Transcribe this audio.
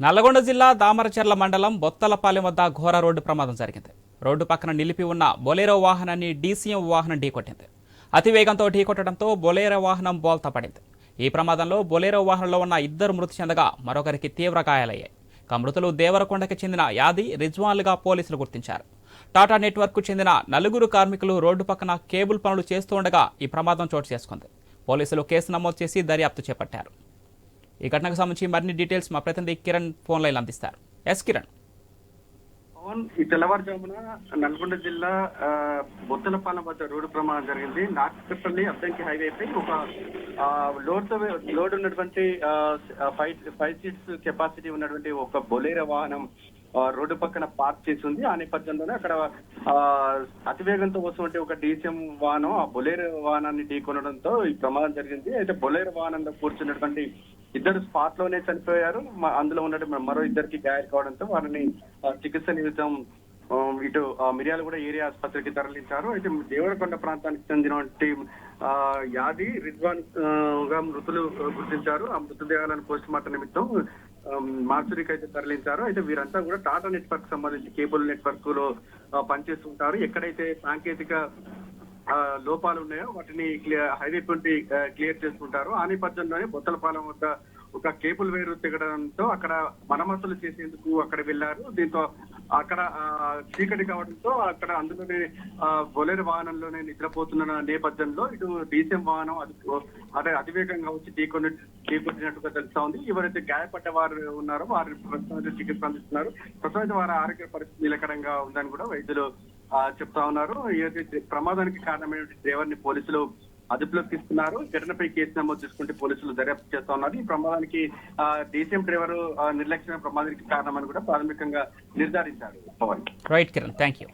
నల్లగొండ జిల్లా దామరచెర్ల మండలం బొత్తలపాలెం వద్ద ఘోర రోడ్డు ప్రమాదం జరిగింది. రోడ్డు పక్కన నిలిపి ఉన్న బొలేరో వాహనాన్ని డీసీఎం వాహనం ఢీకొట్టింది. అతివేగంతో ఢీకొట్టడంతో బొలేరో వాహనం బోల్తా పడింది. ఈ ప్రమాదంలో బొలేరో వాహనంలో ఉన్న ఇద్దరు మృతి చెందగా మరొకరికి తీవ్ర గాయాలయ్యాయి. ఇక మృతులు దేవరకొండకి చెందిన యాది రిజ్వాన్లుగా పోలీసులు గుర్తించారు. టాటా నెట్వర్క్కు చెందిన నలుగురు కార్మికులు రోడ్డు పక్కన కేబుల్ పనులు చేస్తుండగా ఈ ప్రమాదం చోటు చేసుకుంది. పోలీసులు కేసు నమోదు చేసి దర్యాప్తు చేపట్టారు. ఈ ఘటనకు సంబంధించి మరిన్ని డీటెయిల్స్ మా ప్రతినిధి కిరణ్ ఫోన్ లైన్ అందిస్తారు. ఎస్ కిరణ్. పవన్ ఈ తెల్లవారుజామున నల్గొండ జిల్లా ఆ, బొత్తలపాలెం వద్ద రోడ్డు ప్రమాదం జరిగింది. నాగపల్లి అద్దంకి హైవే పై ఒక లోడ్తో లోడ్ ఉన్నటువంటి ఫైవ్ ఫైవ్ సీట్స్ కెపాసిటీ ఉన్నటువంటి ఒక బొలేరో వాహనం రోడ్డు పక్కన పార్క్ చేసి ఉంది. ఆ నేపథ్యంలోనే అక్కడ ఆ, అతివేగంతో వస్తున్నటువంటి ఒక డీసీఎం వాహనం ఆ బొలేరో వాహనాన్ని ఢీకొనడంతో ఈ ప్రమాదం జరిగింది. అయితే బొలేరో వాహనంలో కూర్చున్నటువంటి ఇద్దరు స్పాట్లోనే చనిపోయారు. అందులో ఉన్నట్టు మరో ఇద్దరికి గాయాలు కావడంతో వారిని చికిత్స నిమిత్తం ఆ, ఇటు మిర్యాల కూడా ఏరియా ఆసుపత్రికి తరలించారు. అయితే దేవరకొండ ప్రాంతానికి చెందినటువంటి ఆ, యాది రిజ్వాన్గా మృతులు గుర్తించారు. ఆ మృతదేహాలను పోస్ట్ మార్టం నిమిత్తం మార్చురికి అయితే తరలించారు. అయితే వీరంతా కూడా టాటా నెట్వర్క్ సంబంధించి కేబుల్ నెట్వర్క్లో పనిచేస్తుంటారు. ఎక్కడైతే సాంకేతిక లోపాలు ఉన్నాయో వాటిని క్లియర్ హైవే ట్వంటీ క్లియర్ చేసుకుంటారు. ఆ నేపథ్యంలోనే బొత్తలపాలెం వద్ద ఒక కేబుల్ వేరు తెగడంతో అక్కడ మరమ్మతులు చేసేందుకు అక్కడ వెళ్ళారు దీంతో అక్కడ ఆ, చీకటి కావడంతో అక్కడ అందులోనే ఆ, వాహనంలోనే నిద్రపోతున్న నేపథ్యంలో ఇటు డీసీఎం వాహనం అది అదే అతివేగంగా వచ్చి ఢీకొని ఢీకొట్టినట్టుగా తెలుస్తా ఉంది. ఎవరైతే గాయపడ్డ వారు ఉన్నారో వారి ప్రస్తుతం చికిత్స అందిస్తున్నారు. ప్రస్తుతం వారి ఆరోగ్య పరిస్థితి నిలకడంగా ఉందని కూడా వైద్యులు చెప్తా ఉన్నారు. ఏదైతే ప్రమాదానికి కారణమైన డ్రైవర్ని పోలీసులు అదుపులోకి తీసుకున్నారు. ఘటనపై కేసు నమోదు చేసుకుంటే పోలీసులు దర్యాప్తు చేస్తా ఉన్నారు. ఈ ప్రమాదానికి డీసీఎం డ్రైవర్ నిర్లక్ష్యమైన ప్రమాదానికి కారణమని కూడా ప్రాథమికంగా నిర్ధారించారు Pavan. Right Kiran thank you